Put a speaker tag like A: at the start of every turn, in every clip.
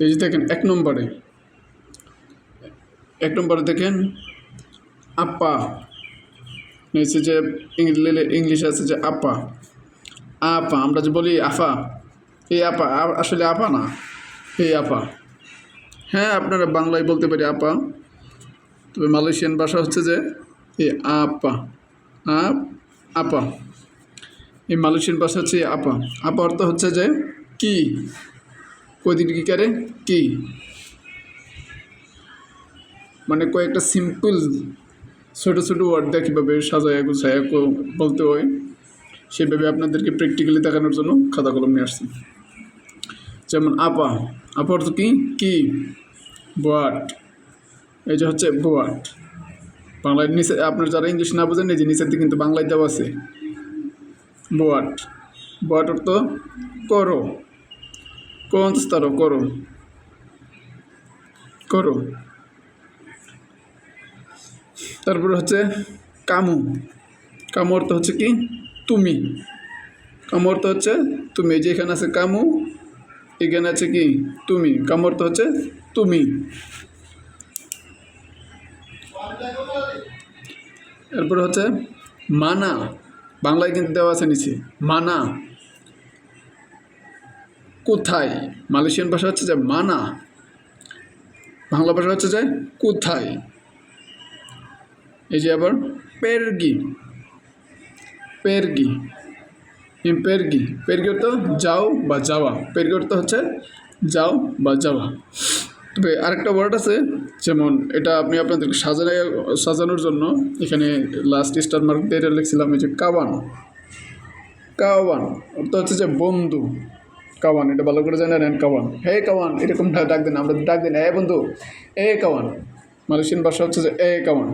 A: তো এই যে দেখেন, এক নম্বরে এক নম্বরে দেখেন, আপা হচ্ছে যে ইংলিশে আছে যে আপা। আপা, আমরা যে বলি আফা এই আপা আসলে আপা না এই আপা। হ্যাঁ আপনারা বাংলায় বলতে পারি আপা, তবে মালয়েশিয়ান ভাষা হচ্ছে যে এই আপা আপ আপা। এই মালয়েশিয়ান ভাষা হচ্ছে আপা। আপা অর্থ হচ্ছে যে কি? করে কি? মানে কয়েকটা সিম্পল ছোটো ছোটো ওয়ার্ড দিয়ে কীভাবে সাজায়, গুছায় বলতে হয়, সেভাবে আপনাদেরকে প্র্যাকটিক্যালি দেখানোর জন্য খাতা কলম নিয়ে আসছি। যেমন আপা আপা অর্থ কি? কি? বোয়াট এই যে হচ্ছে বোয়াট বাংলায় নিচে, আপনার যারা ইংলিশ না বোঝেন, এই যে নিচের দিকে কিন্তু বাংলায় দেওয়া আছে। বোয়াট বোয়াট অর্থ করো। কোন স্তর করো করো তারপরে হচ্ছে কামু। কামু অর্থ হচ্ছে কি? তুমি। কামু অর্থ হচ্ছে তুমি। যে এখানে আছে কামু, এখানে আছে কি? তুমি। কামু অর্থ হচ্ছে তুমি। এরপরে হচ্ছে মানা। বাংলায় কিন্তু দেওয়া আছে নিচে, মানা। কোথায়? মালয়েশিয়ান ভাষা হচ্ছে যে মানা। বাংলা ভাষা হচ্ছে যে কোথায়? এই যে আবার পেরগি। পেরগি। পেরগি। পেরগি অর্থ যাও বা যাওয়া। পেরগি অর্থ হচ্ছে যাও বা যাওয়া। তবে আরেকটা ওয়ার্ড আছে, যেমন এটা আপনি আপনাদেরকে সাজানো, সাজানোর জন্য এখানে লাস্ট স্টার মার্ক দিয়ে লিখছিলাম, এই যে কাওয়ান। কাওয়ান অর্থ হচ্ছে যে বন্ধু। কাওয়ান, এটা ভালো করে জানেন নেন কাওয়ান। হে কাওয়ান, এরকম ডাক দেন, আমরা ডাক দিন। এ বন্ধু, এ কাওয়ান। মালয়েশিয়ান ভাষা হচ্ছে যে এ কাওয়ান।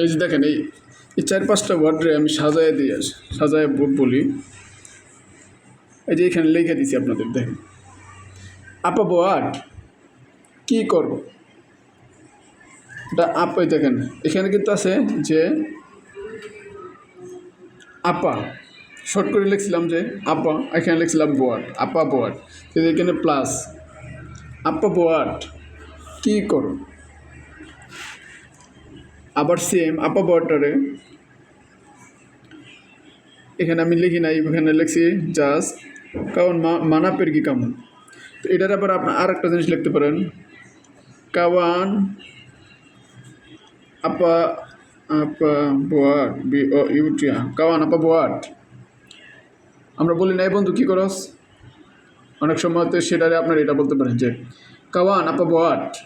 A: এই যে দেখেন, এই এই চার পাঁচটা ওয়ার্ডে আমি সাজায় দিয়ে, সাজায় বলি। এই যে এখানে লিখে দিছি আপনাদের, দেখেন। আপা ওয়ার্ড কী করো এটা আপাই দেখেন, এখানে কিন্তু আছে যে আপা শর্ট করে লিখছিলাম যে, আপা, এখানে লিখছিলাম বোয়াট আপা বোয়ার্ড কিন্তু এখানে প্লাস আপা বোয়াট কী করো? আবার সেম আপা বোয়ার্ডটারে এখানে আমি লিখি নাই, এখানে লিখছি জাস্ট কারণ মানাপের কি কামন তো এটার আবার আপনার আর একটা জিনিস লিখতে পারেন। কাওয়ান, আপা আপা বোয়াট বি ও ইউটিয়া কাওয়ান, আপা বোয়াট আমরা বলি, নাই বন্ধু, কী করস? অনেক সময় তো সেটারে আপনার এটা বলতে পারেন যে, কাওয়ান, আপা বোয়াট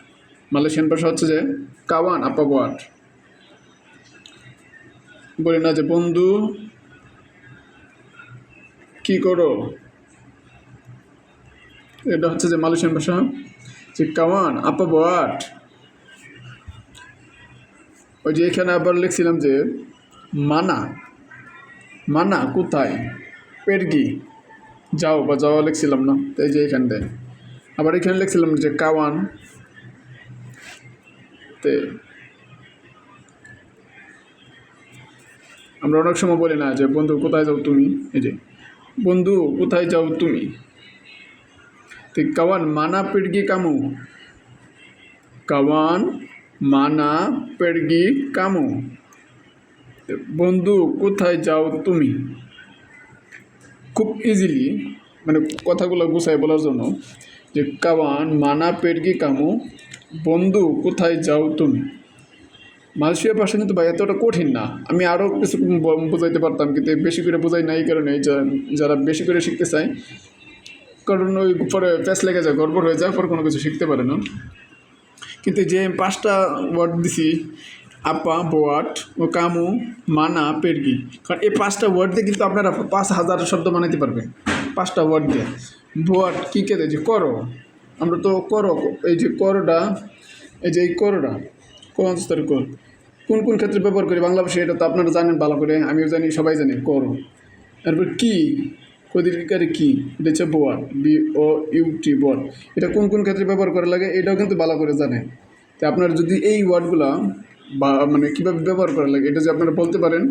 A: মালয়েশিয়ান ভাষা হচ্ছে যে, কাওয়ান, আপা বোয়াট বলি না যে, বন্ধু, কি করো? এটা হচ্ছে যে মালয়েশিয়ান ভাষা, যে, কাওয়ান, আপা বোয়াট ওই যে এখানে আবার লিখছিলাম যে, মানা। মানা, কোথায়? পেরগি যাও বা যাওয়া লিখছিলাম না এই যে এখানটায় আবার এখানে লিখছিলাম যে কাওয়ান। তে আমরা অনেক সময় বলি না যে, বন্ধু, কোথায় যাও তুমি? এই যে, বন্ধু, কোথায় যাও তুমি? তো কাওয়ান, মানা পেড়গি কামু? কাওয়ান, মানা পেড়গি কামু? বন্ধু, কোথায় যাও তুমি? খুব ইজিলি মানে কথাগুলো গুছাই বলার জন্য যে, কাওয়ান, মানা পেড়গি কামু, বন্ধু, কোথায় যাও তুমি? মালয়েশিয়া ভাষা কিন্তু ভাই এতটা কঠিন না। আমি আরও কিছু বোঝাইতে পারতাম, কিন্তু বেশি করে বোঝাই নাই কারণে যারা বেশি করে শিখতে চায়, কারণ ওই পরে প্যাচ লেগে যায়, গড়বড় হয়ে যায়, পরে কোনো কিছু শিখতে পারে না। কিন্তু যে পাঁচটা ওয়ার্ড দিছি আপা বোয়াট ও কামু, মানা, পেরগি। কারণ এই পাঁচটা ওয়ার্ড দিয়ে কিন্তু আপনারা পাঁচ হাজার শব্দ বানাইতে পারবেন। পাঁচটা ওয়ার্ড দিয়ে। বোয়াট কী কেটে যে করো। আমরা তো করো, এই যে করোটা এই যে এই করোটা কোন কর কোন? কোন ক্ষেত্রে ব্যবহার করি বাংলা ভাষা এটা তো আপনারা জানেন ভালো করে, আমিও জানি, সবাই জানি, করো। তারপর কি? কদিকারে কী? এটা হচ্ছে বোয়ার বি ও ইউটি বল এটা কোন কোন ক্ষেত্রে ব্যবহার করা লাগে, এটাও কিন্তু ভালো করে জানে তো আপনারা যদি এই ওয়ার্ডগুলো বা মানে কীভাবে ব্যবহার করা লাগে, এটা যে আপনারা বলতে পারেন,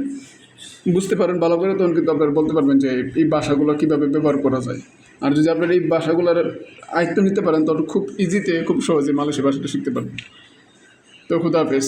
A: বুঝতে পারেন ভালো করে, তখন কিন্তু আপনারা বলতে পারবেন যে এই ভাষাগুলো কীভাবে ব্যবহার করা যায়। আর যদি আপনারা এই ভাষাগুলোর আয়ত্ত নিতে পারেন, তখন খুব ইজিতে খুব সহজে মালয়েশিয়া ভাষাটা শিখতে পারবেন। তো খুদা হাফেজ।